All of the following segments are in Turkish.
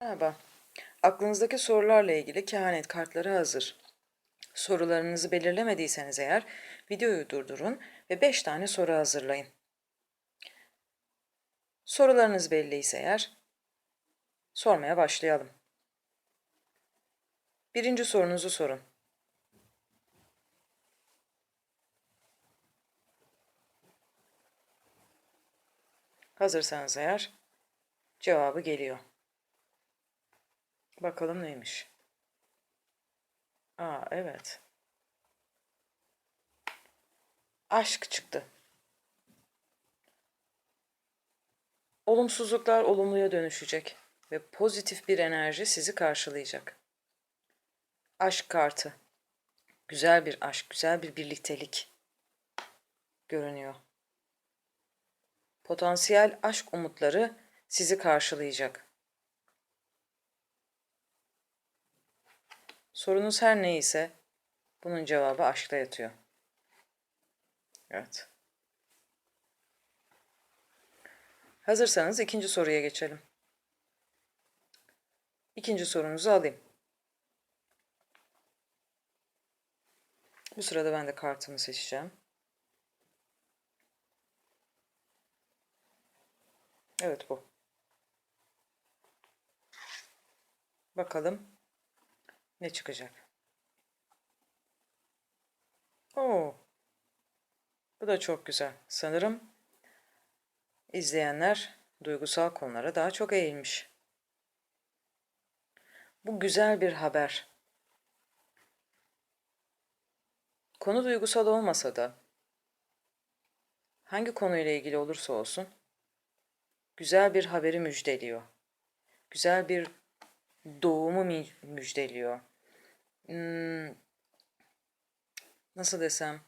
Merhaba. Aklınızdaki sorularla ilgili kehanet kartları hazır. Sorularınızı belirlemediyseniz eğer videoyu durdurun ve 5 tane soru hazırlayın. Sorularınız belliyse eğer sormaya başlayalım. Birinci sorunuzu sorun. Hazırsanız eğer cevabı geliyor. Bakalım neymiş. Aa evet. Aşk çıktı. Olumsuzluklar olumluya dönüşecek ve pozitif bir enerji sizi karşılayacak. Aşk kartı. Güzel bir aşk, güzel bir birliktelik görünüyor. Potansiyel aşk umutları sizi karşılayacak. Sorunuz her neyse bunun cevabı aşkta yatıyor. Evet. Hazırsanız ikinci soruya geçelim. İkinci sorunuzu alayım. Bu sırada ben de kartımı seçeceğim. Evet bu. Bakalım ne çıkacak? Oo. Bu da çok güzel. Sanırım izleyenler duygusal konulara daha çok eğilmiş. Bu güzel bir haber. Konu duygusal olmasa da hangi konuyla ilgili olursa olsun güzel bir haberi müjdeliyor. Güzel bir doğumu müjdeliyor. Hmm, nasıl desem?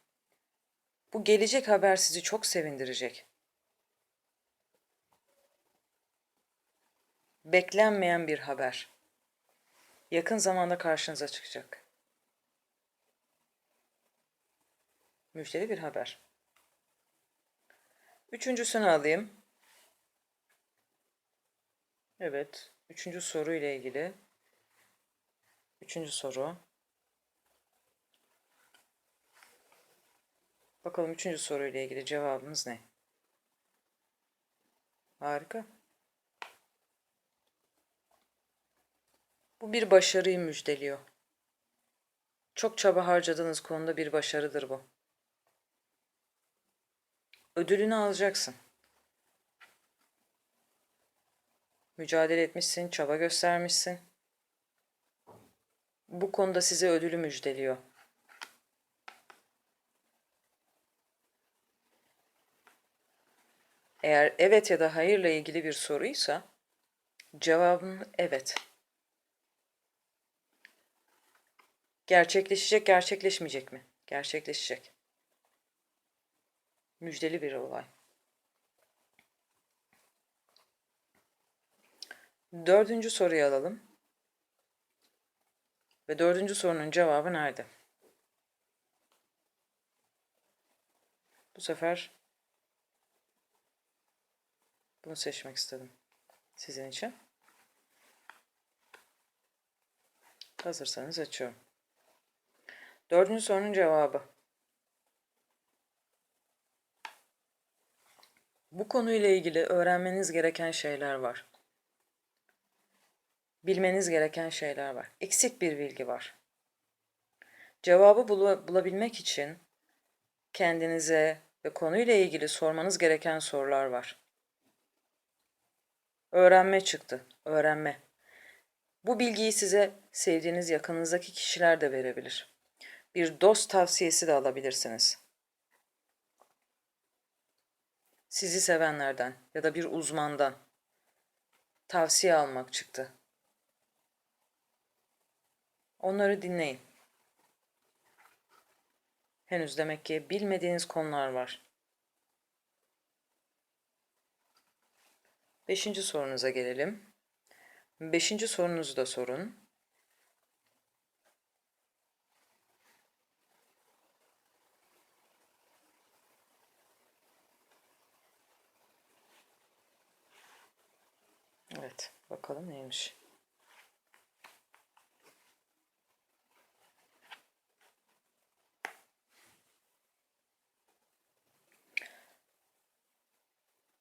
Bu gelecek haber sizi çok sevindirecek. Beklenmeyen bir haber. Yakın zamanda karşınıza çıkacak. Müjdeli bir haber. Üçüncüsünü alayım. Evet. Üçüncü soru ile ilgili. Üçüncü soru. Bakalım üçüncü soru ile ilgili cevabımız ne? Harika. Bu bir başarıyı müjdeliyor. Çok çaba harcadığınız konuda bir başarıdır bu. Ödülünü alacaksın. Mücadele etmişsin, çaba göstermişsin. Bu konuda size ödülü müjdeliyor. Eğer evet ya da hayırla ilgili bir soruysa cevabın evet. Gerçekleşecek, gerçekleşmeyecek mi? Gerçekleşecek. Müjdeli bir olay. Dördüncü soruyu alalım. Ve dördüncü sorunun cevabı nerede? Bu sefer bunu seçmek istedim sizin için. Hazırsanız açıyorum. Dördüncü sorunun cevabı. Bu konuyla ilgili öğrenmeniz gereken şeyler var bilmeniz gereken şeyler var. Eksik bir bilgi var. Cevabı bul bulabilmek için kendinize ve konuyla ilgili sormanız gereken sorular var. Öğrenme çıktı. Öğrenme. Bu bilgiyi size sevdiğiniz yakınınızdaki kişiler de verebilir. Bir dost tavsiyesi de alabilirsiniz. Sizi sevenlerden ya da bir uzmandan tavsiye almak çıktı. Onları dinleyin. Henüz demek ki bilmediğiniz konular var. Beşinci sorunuza gelelim. Beşinci sorunuzu da sorun. Evet, bakalım neymiş.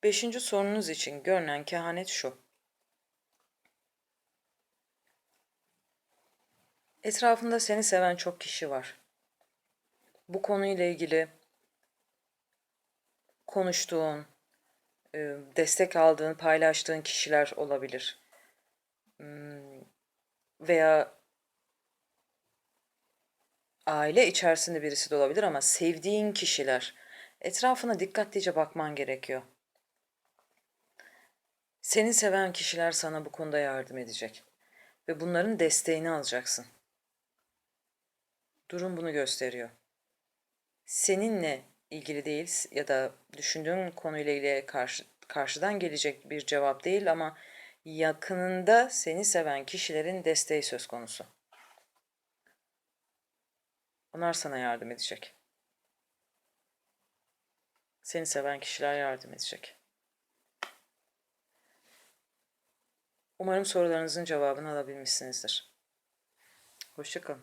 Beşinci sorunuz için görünen kehanet şu. Etrafında seni seven çok kişi var. Bu konuyla ilgili konuştuğun, e, destek aldığın, paylaştığın kişiler olabilir. Hmm, Veya aile içerisinde birisi de olabilir ama sevdiğin kişiler. Etrafına dikkatlice bakman gerekiyor. Seni seven kişiler sana bu konuda yardım edecek ve bunların desteğini alacaksın. Durum bunu gösteriyor. Seninle ilgili değil ya da düşündüğün konuyla ilgili karşı, karşıdan gelecek bir cevap değil ama yakınında seni seven kişilerin desteği söz konusu. Onlar sana yardım edecek. Seni seven kişiler yardım edecek. Umarım sorularınızın cevabını alabilmişsinizdir. Hoşçakalın.